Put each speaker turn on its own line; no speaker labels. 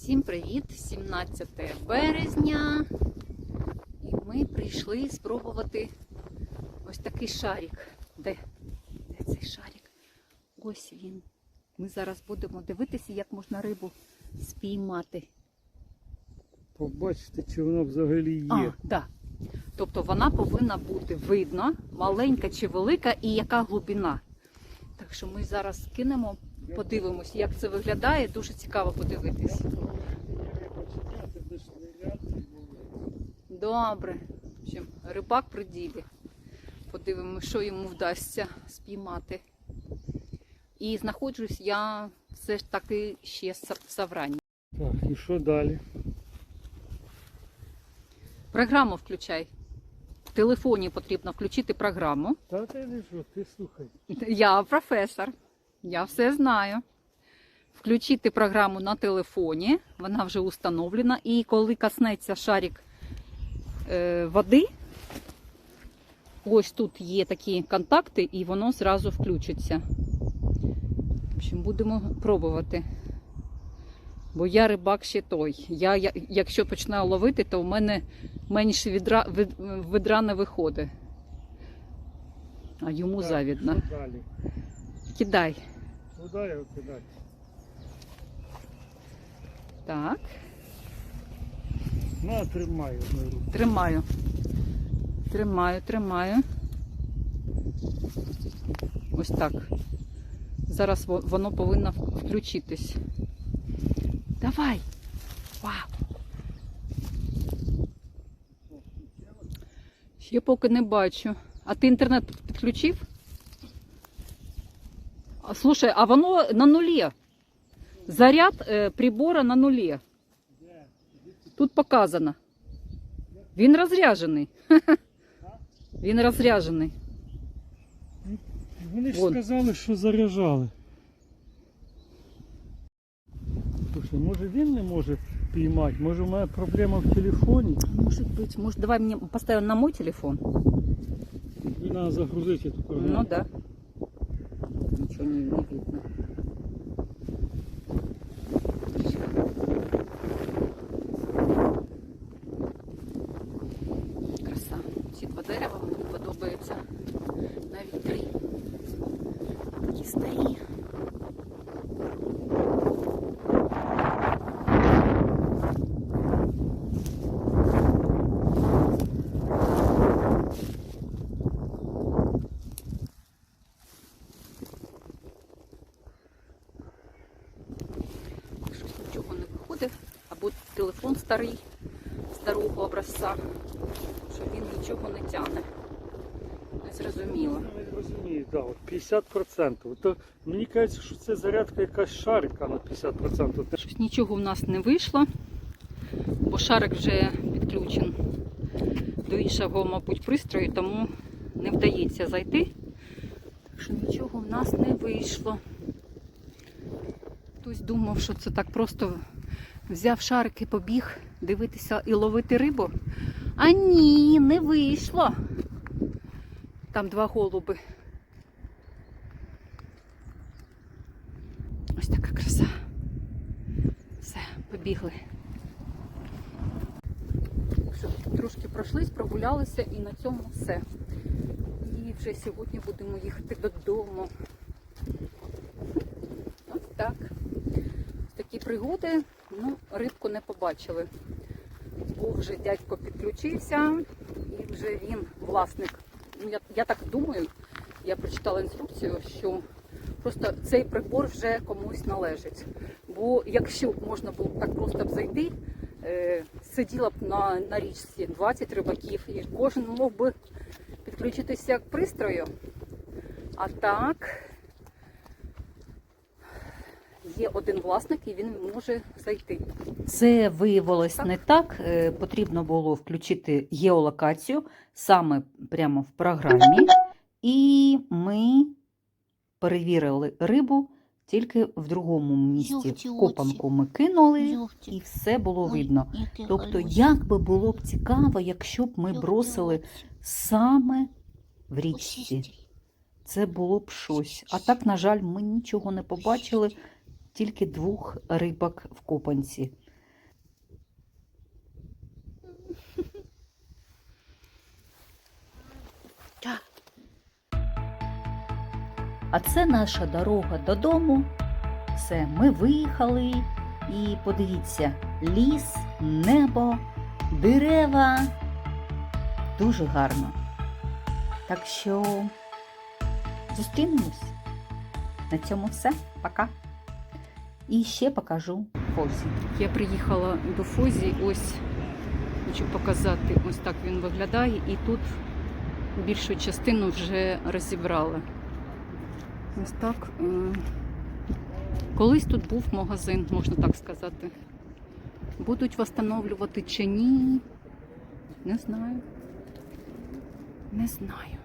Всім привіт! 17 березня. І ми прийшли спробувати ось такий шарик. Де? Де цей шарик? Ось він. Ми зараз будемо дивитися, як можна рибу спіймати.
Побачите, чи воно взагалі є.
А, да. Тобто вона повинна бути видно, маленька чи велика, і яка глибина. Так що ми зараз кинемо, подивимось, як це виглядає. Дуже цікаво подивитись. Добре. В общем, рибак при ділі. Подивимося, що йому вдасться спіймати. І знаходжусь я все ж таки ще в Саврані.
Так, і що далі?
Програму включай. В телефоні потрібно включити програму.
Та ти не що, ти слухай.
Я професор. Я все знаю. Включити програму на телефоні, вона вже установлена. І коли коснеться шарик е, води, ось тут є такі контакти, і воно зразу включиться. В общем, будемо пробувати. Бо я рибак ще той. Я, я, якщо починаю ловити, то в мене менше відра, від, ведра не виходить. А йому
Так,
завідно. Кидай.
Куди його кидати?
Так,
На, тримай одну руку.
тримаю. Тримаю, тримаю. Ось так. Зараз воно повинно включитись. Давай. Вау. Ще поки не бачу. А ти інтернет підключив? Слушай, а воно на нулі. Заряд е, прибора на нулі. Тут показано. Він розряджений. Він розряджений.
Вони ж
Вон.
сказали, що заряджали. Слушай, може він не може піймати? Може в мене проблема в телефоні?
Может быть. Может, давай мне поставим на мой телефон?
І треба загрузити цю програму.
Ну да. Ничего не, не видно. Краса. Ці два дерева мені подобаються. Навіть три. Такі старі. Нічого. Або телефон старий, старого образця, що він нічого не тягне. Не зрозуміло.
Не розумію, да, 50%. То мені кажеться, що це зарядка якась шарика на 50%.
Щось нічого в нас не вийшло, бо шарик вже підключений до іншого, мабуть, пристрою, тому не вдається зайти. Так що нічого в нас не вийшло. Хтось думав, що це так просто взяв шарик і побіг дивитися і ловити рибу. А ні, не вийшло. Там два голуби. Ось така краса. Все, побігли. Трошки пройшлись, прогулялися і на цьому все. І вже сьогодні будемо їхати додому. Ось так. Такі пригоди. Ну, рибку не побачили. Бо вже дядько підключився і вже він власник. Ну, я, я так думаю, я прочитала інструкцію, що просто цей прибор вже комусь належить. Бо якщо можна було б так просто б зайти, е, сиділа б на, на річці 20 рибаків, і кожен мог би підключитися к пристрою. А так є один власник і він може зайти. Це виявилось Так. не так. Е, Потрібно було включити геолокацію саме прямо в програмі, і ми перевірили рибу тільки в другому місці. Копанку ми кинули, і все було
Ой,
видно. Тобто, як би було б цікаво, якщо б ми бросили саме в річці. Це було б щось. А так, на жаль, ми нічого не побачили, тільки двох рибок в купанці. А це наша дорога додому. Це ми виїхали. І подивіться, ліс, небо, дерева. Дуже гарно. Так що зустрінемось. На цьому все. Пока. І ще покажу Фозі. Я приїхала до Фозі, ось хочу показати, ось так він виглядає, і тут більшу частину вже розібрали. Ось так. е, Колись тут був магазин, можна так сказати. Будуть встановлювати чи ні? Не знаю. Не знаю.